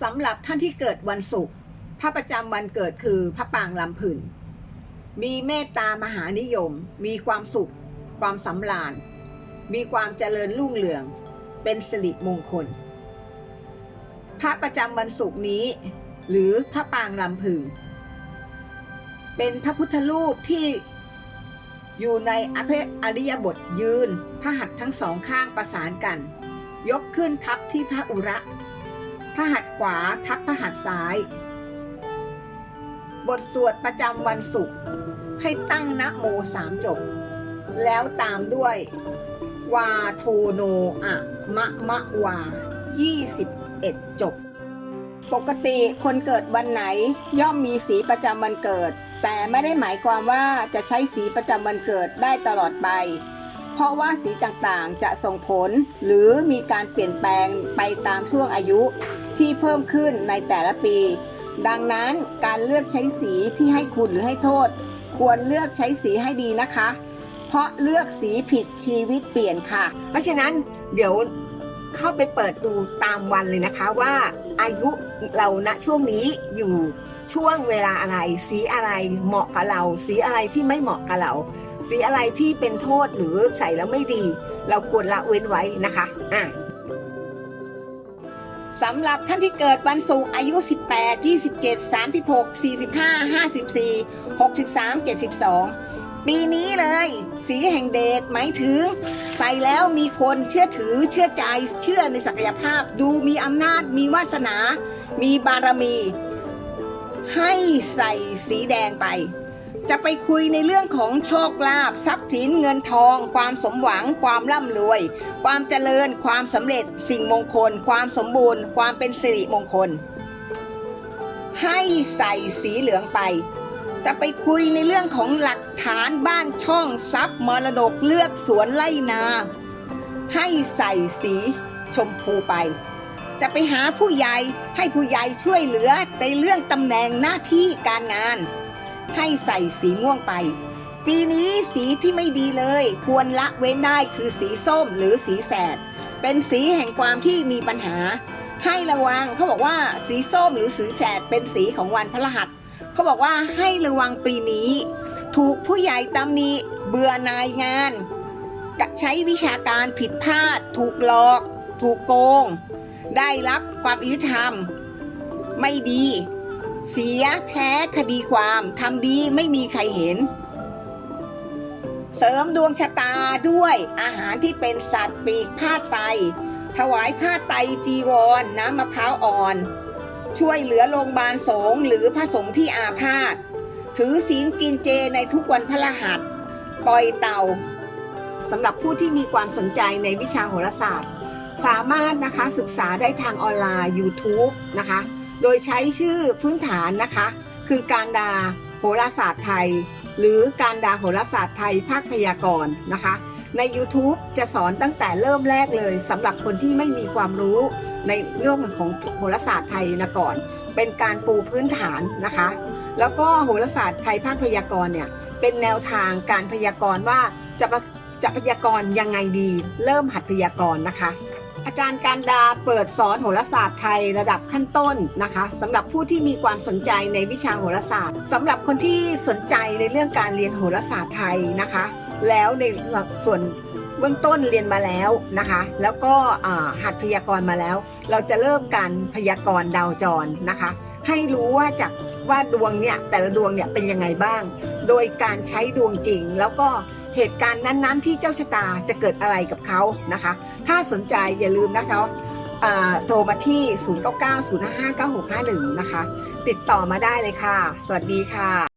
สำหรับท่านที่เกิดวันศุกร์พระประจำวันเกิดคือพระปางลำผื่นมีเมตตามหานิยม มีความสุข ความสำราญ มีความเจริญรุ่งเรือง เป็นสิริมงคล พระประจำวันศุกร์นี้ หรือพระปางลำพึง เป็นพระพุทธรูปที่อยู่ในอภิอริยบทยืน พระหัตถ์ทั้งสองข้างประสานกัน ยกขึ้นทับที่พระอุระ พระหัตถ์ขวาทับพระหัตถ์ซ้าย บทสวดประจำวันศุกร์ให้ตั้งนะโมสามจบ แล้วตามด้วย วาโทโนอะมะมะวา 21 จบ ปกติคนเกิดวันไหนย่อมมีสีประจำวันเกิด แต่ไม่ได้หมายความว่าจะใช้สีประจำวันเกิดได้ตลอดไปเพราะว่าสีต่างๆ จะส่งผลหรือมีการเปลี่ยนแปลงไปตามช่วงอายุ ที่เพิ่มขึ้นในแต่ละปี ดังนั้นการเลือกใช้สีที่ให้คุณหรือให้โทษ ควรเลือกใช้สีให้ดีนะคะ เพราะเลือกสีผิดชีวิตเปลี่ยนค่ะ เพราะฉะนั้นเดี๋ยวเข้าไปเปิดดูตามวันเลยนะคะว่าอายุเราณช่วงนี้อยู่ช่วงเวลาอะไร สีอะไรเหมาะกับเรา สีอะไรที่ไม่เหมาะกับเรา สีอะไรที่เป็นโทษหรือใส่แล้วไม่ดี เราควรละเว้นไว้นะคะอะ สำหรับท่านที่เกิดวันศุกร์อายุ 18 27 36 45 54 63 72 ปีนี้เลย สีแห่งเดชหมายถึงใส่แล้วมีคนเชื่อถือเชื่อใจเชื่อในศักยภาพ ดูมีอำนาจมีวาสนา มีบารมี ให้ใส่สีแดงไป จะไปคุยในเรื่องของโชคลาภทรัพย์สินเงินทอง ความสมหวัง ความร่ำรวย ความเจริญ ความสำเร็จ สิ่งมงคล ความสมบูรณ์ ความเป็นสิริมงคล ให้ใส่สีเหลืองไป จะไปคุยในเรื่องของหลักฐานบ้านช่องทรัพย์มรดกเลือกสวนไล่นา ให้ใส่สีชมพูไปจะไปหาผู้ใหญ่ให้ผู้ใหญ่ช่วยเหลือในเรื่องตำแหน่งหน้าที่การงาน ให้ใส่สีม่วงไป ปีนี้สีที่ไม่ดีเลย ควรละเว้นได้คือสีส้มหรือสีแสด เป็นสีแห่งความที่มีปัญหา ให้ระวังเขาบอกว่าสีส้มหรือสีแสดเป็นสีของวันพฤหัสเขาบอกว่าให้ระวังปีนี้ ถูกผู้ใหญ่ตำหนิเบื่อนายงานกะใช้วิชาการผิดพลาด ถูกหลอก ถูกโกง ได้รับความอายุธรรม ไม่ดี เสียแพ้คดีความทำดีไม่มีใครเห็น เสริมดวงชะตาด้วยอาหารที่เป็นสัตว์ปีกผ้าไต ถวายผ้าไตจีวรน้ำมะพร้าวอ่อน ช่วยเหลือโรงพยาบาลสงฆ์หรือพระสงฆ์ที่อาพาธถือศีลกินเจในทุกวันพระหัส ปล่อยเต่าสำหรับผู้ที่มีความสนใจในวิชาโหราศาสตร์ สามารถนะคะศึกษาได้ทางออนไลน์ YouTube นะคะ โดยใช้ชื่อพื้นฐานนะคะ คือการดาโหราศาสตร์ไทย หรือการดาโหราศาสตร์ไทยภาคพยากรณ์นะคะ ใน YouTube จะสอนตั้งแต่เริ่มแรกเลยสำหรับคนที่ไม่มีความรู้ในเรื่องของโหราศาสตร์ไทยนะก่อน เป็นการปูพื้นฐานนะคะ แล้วก็โหราศาสตร์ไทยภาคพยากรณ์เนี่ยเป็นแนวทางการพยากรณ์ว่าจะปะจะพยากรณ์ยังไงดี เริ่มหัดพยากรณ์นะคะ อาจารย์การดาเปิดสอนโหราศาสตร์ไทยระดับขั้นต้นนะคะสำหรับผู้ที่มีความสนใจในวิชาโหราศาสตร์สำหรับคนที่สนใจในเรื่องการเรียนโหราศาสตร์ไทยนะคะ แล้วในส่วนเบื้องต้นเรียนมาแล้วนะคะ แล้วก็หัดพยากรณ์มาแล้ว เราจะเริ่มการพยากรณ์ดาวจรนะคะ ให้รู้ว่าจาก ว่าดวงเนี่ยแต่ละดวงเนี่ยเป็นยังไงบ้าง โดยการใช้ดวงจริง แล้วก็เหตุการณ์นั้นๆ ที่เจ้าชะตาจะเกิดอะไรกับเขานะคะ ถ้าสนใจอย่าลืมนะคะอ่โทรมาที่ 0990559651 นะคะ ติดต่อมาได้เลยค่ะ สวัสดีค่ะ